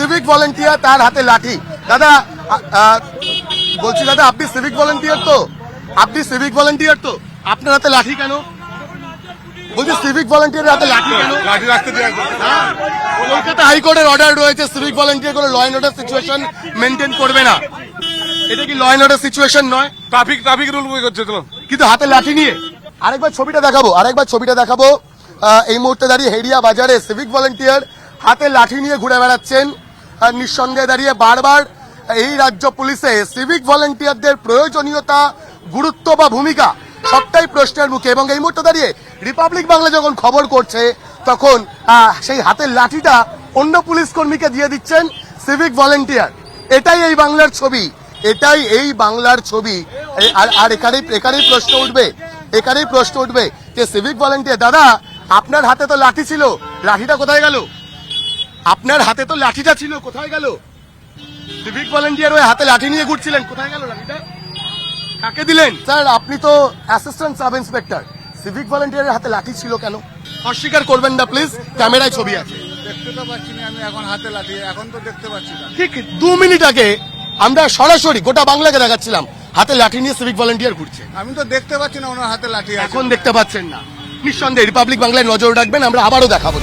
Civic volunteer তার হাতে লাঠি। দাদা বলছি দাদা আপনি সিভিক ভলেন্টিয়ার তো? আপনি সিভিক ভলেন্টিয়ার তো? আপনার হাতে লাঠি কেন? বলছি সিভিক ভলেন্টিয়ারের হাতে লাঠি কেন? লাঠি রাখতে দেওয়া হ্যাঁ? কলকাতা হাইকোর্টের অর্ডার রয়েছে সিভিক ভলেন্টিয়ার কোনো law and order situation maintain করবে না। এটা কি ল অ্যান্ড অর্ডার সিচুয়েশন নয়? ট্রাফিক ট্রাফিক রুল করছে চলো কিন্তু হাতে লাঠি নিয়ে। আরেকবার ছবিটা দেখাবো আরেকবার ছবিটা দেখাবো। এই মুহূর্তে দাঁড়িয়ে হেরিয়া বাজারে সিভিক ভলেন্টিয়ার হাতে লাঠি নিয়ে ঘুরে বেড়াচ্ছেন। নিঃসন্দেহে দাঁড়িয়ে বারবার এই রাজ্য পুলিশে সিভিক ভলেন্টিয়ারদের প্রয়োজনীয়তা, গুরুত্ব বা ভূমিকা সবটাই প্রশ্নের মুখে এবং এই মুহূর্তে দাঁড়িয়ে রিপাবলিক বাংলা যখন খবর করছে, তখন সেই হাতের লাঠিটা অন্য পুলিশ কর্মীকে দিয়ে দিচ্ছেন সিভিক ভলেন্টিয়ার এটাই এই বাংলার ছবি, এটাই এই বাংলার ছবি। আর আর এখানেই এখানেই প্রশ্ন উঠবে, এখানেই প্রশ্ন উঠবে যে সিভিক ভলেন্টিয়ার দাদা, আপনার হাতে তো লাঠি ছিল, লাঠিটা কোথায় গেল? আপনার হাতে তো লাঠিটা ছিল কোথায় গেল? সিভিক ভলেন্টিয়ার ওই হাতে লাঠি নিয়ে ঘুরছিলেন কোথায় গেল লাঠিটা? কাকে দিলেন? স্যার আপনি তো অ্যাসিস্ট্যান্ট সাব ইন্সপেক্টর সিভিক ভলেন্টিয়ারের হাতে লাঠি ছিল কেন? অস্বীকার করবেন না প্লিজ ক্যামেরায় ছবি আছে। দেখতে তো পাচ্ছি না আমি এখন হাতে লাঠি এখন তো দেখতে পাচ্ছি না। ঠিক দু মিনিট আগে আমরা সরাসরি গোটা বাংলাকে দেখাচ্ছিলাম হাতে লাঠি নিয়ে সিভিক ভলেন্টিয়ার ঘুরছে। আমি তো দেখতে পাচ্ছি না ওনার হাতে লাঠি আছে। এখন দেখতে পাচ্ছেন না। নিঃসন্দেহে রিপাবলিক বাংলায় নজর রাখবেন আমরা আবারও দেখাবো।